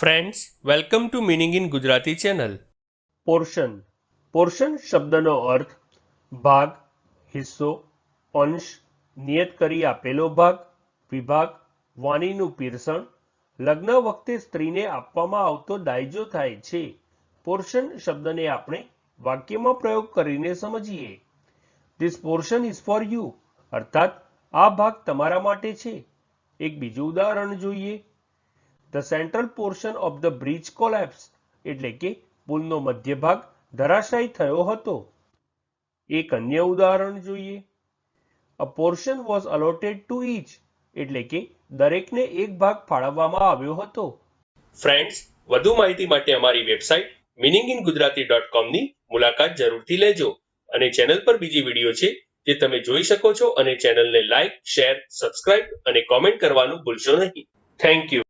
Friends welcome to meaning in Gujarati channel portion portion શબ્દનો અર્થ, ભાગ, હિસ્સો, અંશ, નિયત કરી આપેલો ભાગ, વિભાગ, વાણીનું પીરસણ, લગ્ન વખતે સ્ત્રીને આપવામાં આવતો દાયજો થાય છે. પોર્શન શબ્દને આપણે વાક્યમાં પ્રયોગ કરીને સમજીએ. This portion is for you અર્થાત, આ ભાગ તમારા માટે છે. એક બીજું ઉદાહરણ જોઈએ. The central portion of the bridge collapse એટલે કે પુલનો મધ્ય ભાગ ધરાશાયી થયો હતો. એક અન્ય ઉદાહરણ જોઈએ. A portion was allotted to each એટલે કે દરેકને એક ભાગ ફાળવવામાં આવ્યો હતો. ફ્રેન્ડ્સ વધુ માહિતી માટે અમારી website meaning in Gujarati dot કોમની મુલાકાત જરૂરથી લેજો અને ચેનલ પર બીજી વીડિયો છે જે તમે જોઈ શકો છો અને ચેનલને લાઇક શેર સબસ્ક્રાઇબ અને કોમેન્ટ કરવાનું ભૂલશો નહીં. Thank you